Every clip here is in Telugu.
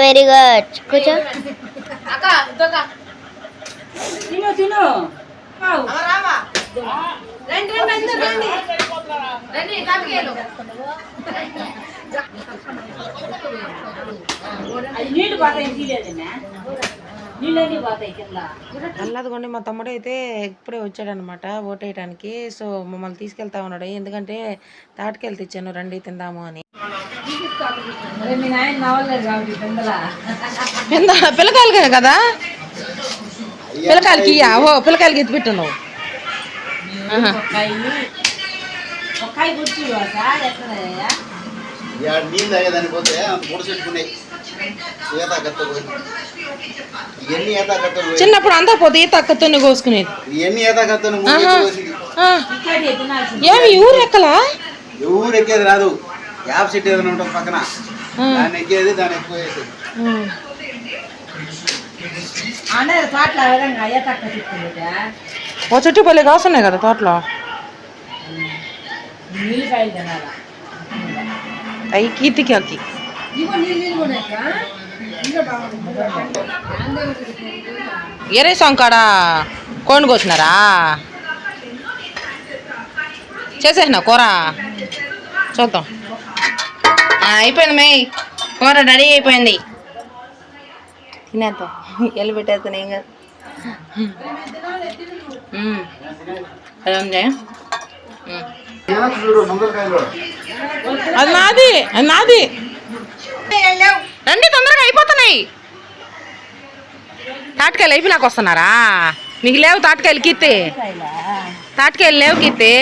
వెరీ గుడ్ కూర్చో. తిను పోతాయి అల్లదిగోండి మా తమ్ముడు అయితే ఇప్పుడే వచ్చాడనమాట ఓటేయడానికి సో మమ్మల్ని తీసుకెళ్తా ఉన్నాడు. ఎందుకంటే తాటికెళ్ళి తెచ్చాను. రండి తిందాము అని. కిందల పిల్లకాయలకే కదా పిల్లకాయలకి. ఓ పిల్లకాయలకి ఎత్తి పెట్టు నువ్వు నీళ్ళు పోతే ఈత ఈత పోయి. చిన్నప్పుడు అంతా పోతే ఈత అక్కతోనే కోసుకునేది ఈత కత్తను ఏమి ఈ ఊరు ఎక్కలా? ఎవరు ఎక్కేది రాదు. యాప్ సెట్ ఏదైనా ఉంటుంది పక్కన. దాన్ని ఎక్కేది దాన్ని ఎక్కువ వేసేది ఓ చుట్టూ పల్లె కాస్తున్నాయి కదా తోటలో? అవి కీర్తికి అక్కి. ఎరే సొంకాడ కోండు కోసినారా? చేసేసిన కూర? చూద్దాం. అయిపోయింది మే. కూర రెడీ అయిపోయింది. తినేద్దాం. ఎల్లు పెట్టేస్తాను ఏం కాదు. ఎలా ఉంది. అది నాది అది నాది. రండి తొందరగా అయిపోతున్నాయి. తాటికాయలు అయిపోయినాక వస్తున్నారా? మీకు లేవు తాటికాయలు కీర్తి. తాటికాయలు లేవు కీర్తి.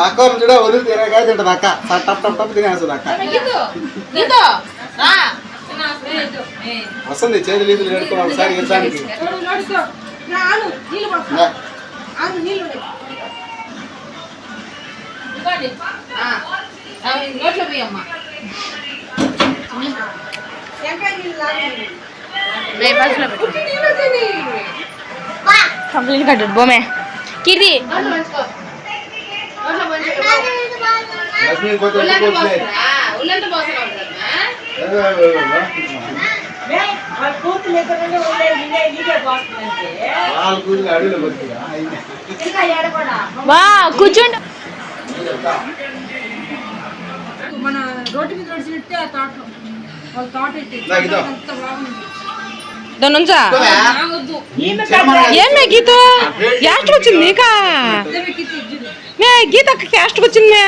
అక్క చూడ వదిలి తిరగా తింటది అక్క. టప్ టప్ టప్ తినేస్తుంది అక్క. వస్తుంది చేతులు ఈదులు కడుక్కో ఒకసారి నా. నోట్లో పోయమ్మా. కంప్లీట్ కట్టాడు బొమ్మే కీర్తి లక్ష్మీ కొంచెం ఎక్కువ వచ్చినాయి. వాళ్ళ కూతురు ఎక్కడైనా ఉండేది నీళ్ళే నీళ్ళే పోస్తుందంటే వాళ్ళ కూతురు అడవిలో కొద్దిగా అయినా ఇంకా ఏడ కూడా బా కూర్చోండి మన రోడ్డు మీద నడిచినట్టే ఆ తోటలో దాని నుంచా? ఆగొద్దు ఏమే గీత? క్యాస్ట్ వచ్చింది నీకా? మే గీత క్యాస్ట్ వచ్చింది మే.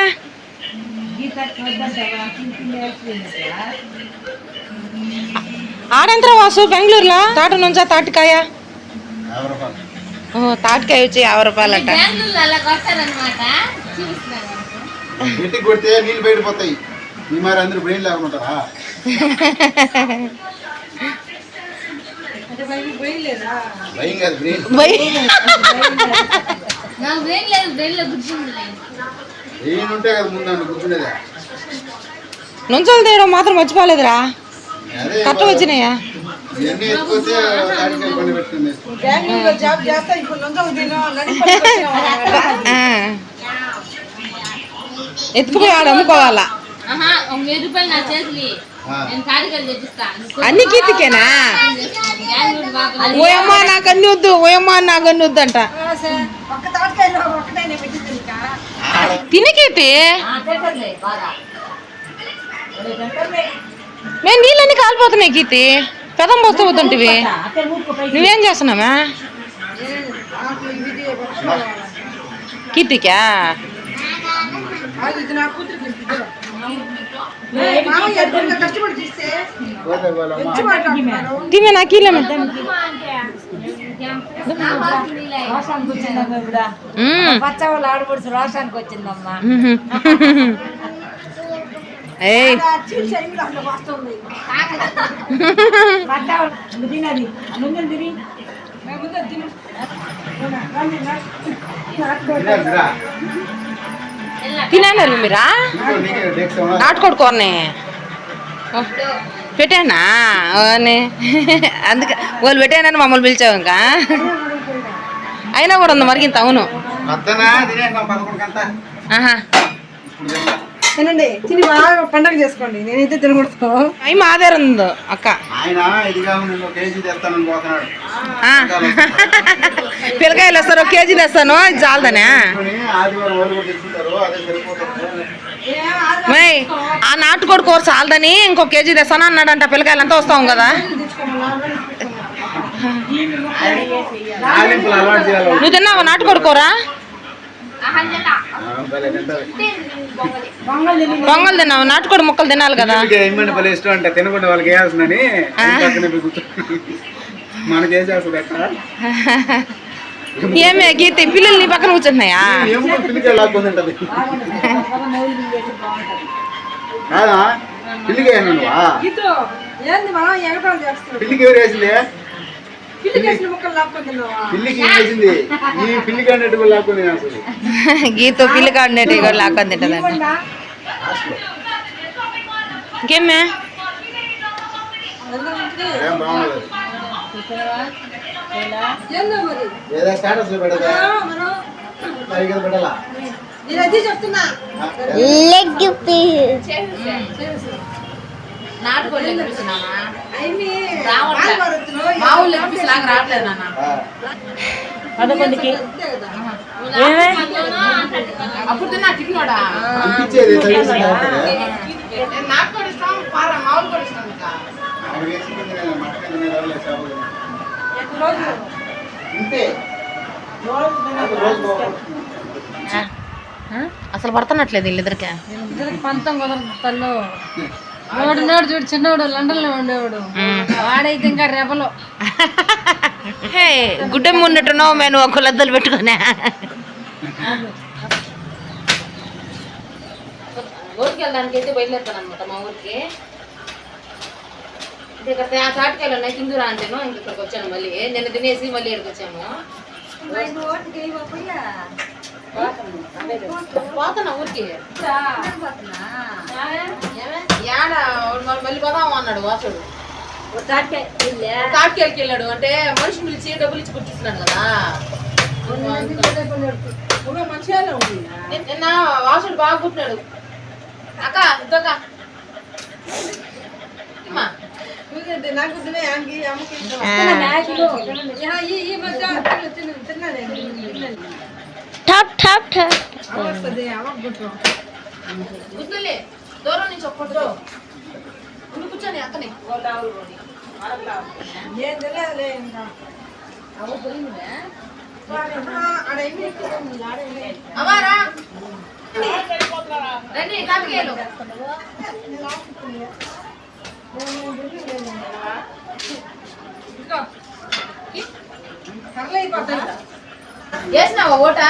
ఆడంతరా వాసు బెంగళూరులో? తాట నుంచా తాటికాయ? రూపాయలు. తాటికాయ వచ్చి యాభై రూపాయలట గట్టికి కొడితే నీళ్ళు బయటపోతాయి మీ మరి అందరూ బ్రెయిన్ లేకుండా నుంచోలు తీయడం మాత్రం మర్చిపోలేదురా. కట్ట వచ్చినాయా. ఎత్తుకుపోయి ఆడ అమ్ముకోవాలా అన్ని కీర్తికేనా ఓయమ్మా నాకు అన్ని వద్దు ఓయమ్మా నాకు అన్ని వద్దు అంట తిని కీర్తి మేము నీళ్ళన్నీ కాలిపోతున్నాయి కీర్తి పెదం పోస్తూ వద్దంటివి నువ్వేం చేస్తున్నావా? కీర్తికా తినే నాకు ఇల్లమ్మ రోషానికి వచ్చిందమ్మా ఇప్పుడు పచ్చ వాళ్ళు ఆడపడుచు రోషానికి వచ్చిందమ్మా. ముందు తిని ముందు తిను తినేదిరా. తినన్నారు మీరా? నాటుకోడు కూరనే పెట్టానా అని అందుకే వాళ్ళు పెట్టానని మమ్మల్ని పిలిచావు ఇంకా అయినా కూడా ఉంది మరిగింత అవును పదకొండు గంట ఆహా. తినండి. తిని బాగా పండగ చేసుకోండి. నేనైతే తినకూడదు. అవి మాదేరు ఉందో అక్క. ఆయన. పిల్లకాయలు వస్తారు ఒక కేజీ తెస్తాను ఇది చాలదనే. మై ఆ నాటుకోడి కూర చాలదని ఇంకో కేజీ తెస్తాను అన్నాడంట పిల్లకాయలు అంతా వస్తాం కదా. నువ్వు తిన్నావా నాటుకోడి కూర. పొంగల్ తిన్నావా నాటుకోడి ముక్కలు తినాలి కదా? ఏమంటే భలే ఇష్టం అంటే తినకుండా వాళ్ళకి వేయాల్సిందని మనకి ఏం చేస్తుంది అక్కడ ఏమే గీత పిల్లలు నీ పక్కన కూర్చుంటున్నాయా ఎగటాలు చేస్తున్నాం పిల్లికి ఎవరు వేసింది? గీత పిల్లి కాడినట్టు కూడా లాక్కొని తింటదండి ఇంకేమే ఏం బాగుండదు. నాటుకోళ్ళు ఎక్కిస్తున్నామా మా ఊళ్ళో రావట్లేదు నాన్న. పదకొండుకి. అప్పుడు తిన్నా పారా కూడా. అసలు పడుతున్నట్లేదు వీళ్ళిద్దరికి. ఇద్దరికి పంతం కుదరదు తల్లు. వాడు ఉన్నాడు చూడు చిన్నవాడు లండన్లో ఉండేవాడు వాడైతే ఇంకా రెబలో. హే గుడ్డెమ్మ ఉన్నట్టున్నావు మేము ఒక లద్దలు పెట్టుకునే. ఊరికి వెళ్ళడానికి అయితే బయలుదేరుతాను అనమాట మా ఊరికి. ఇది ఇక్కడ తా- తాటికాయలు ఉన్నాయి కిందురా అంటేను ఇంక ఇక్కడికి వచ్చాను మళ్ళీ. నిన్న తినేసి మళ్ళీ ఇక్కడికి వచ్చాము. పోతున్నా ఊరికి. ఏమే? యాడ వాడు మరి మళ్ళీ పోదాము అన్నాడు వాసుడు. వెళ్ళాడు. అంటే మనిషిని పిలిచి డబ్బులు ఇచ్చి పుట్టిస్తున్నాడు కదా. నిన్న- నిన్న వాసుడు బాగా పుట్టినాడు అక్క ఇద్దొక్క. ఇమ్మా. Top, top, top. గుర్తులే దూరం నుంచి ఒక్కటి కూర్చొని అక్కనే అవారా రండి తాటికాయలు వేసినావా ఓట?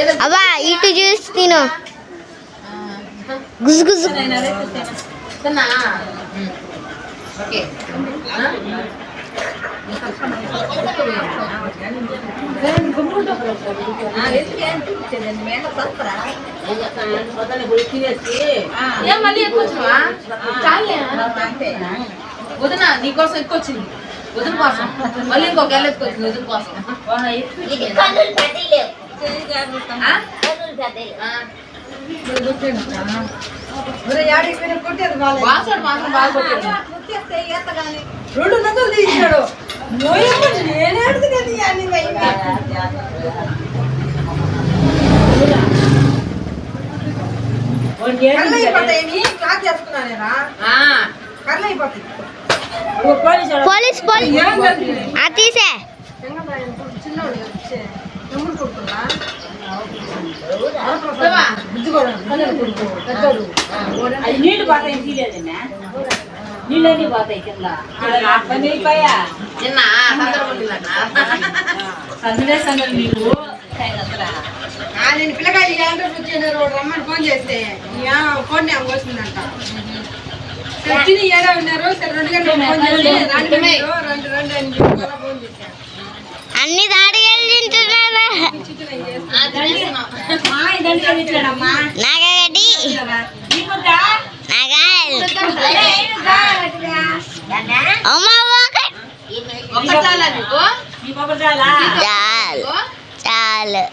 ఏదో అవ్వా ఇటు చూసి తిను. గుజు గుజు. తిన్నా? ఓకే ఏం మళ్ళీ ఎక్కువ వచ్చినావా? చాలే. వదిన నీకోసం ఎక్కువ వచ్చింది. వదిన కోసం మళ్ళీ ఇంకొక వచ్చింది వదిన కోసం రెండు తీసాడు నేనే అడుగుతుంది అన్ని కర్లు అయిపోతాయి క్లాస్ చేసుకున్నానేరా ఆ. కర్లు అయిపోతాయి. పోలీస్ పోలీస్ తీసే. అది పోతాయి నీళ్ళన్నీ పోతాయి కింద సందడే సందడి నీళ్ళు ఆ, నేను పిల్లకాయలు ఏడాది వచ్చాను రమ్మని ఫోన్ చేస్తే యా, ఫోన్ నేను వచ్చిందంట వచ్చిన ఏడా ఉన్నారు సరే రెండు గంటలకు ఫోన్ చేస్తే రండి మీరు, రండి రండి అని చెప్పి మళ్ళా ఫోన్ చేశాను అన్ని తింటున్నారా? నాగాల్. అమ్మ ఒకటి ఒక్కటి చాలా నీకు. చాలు.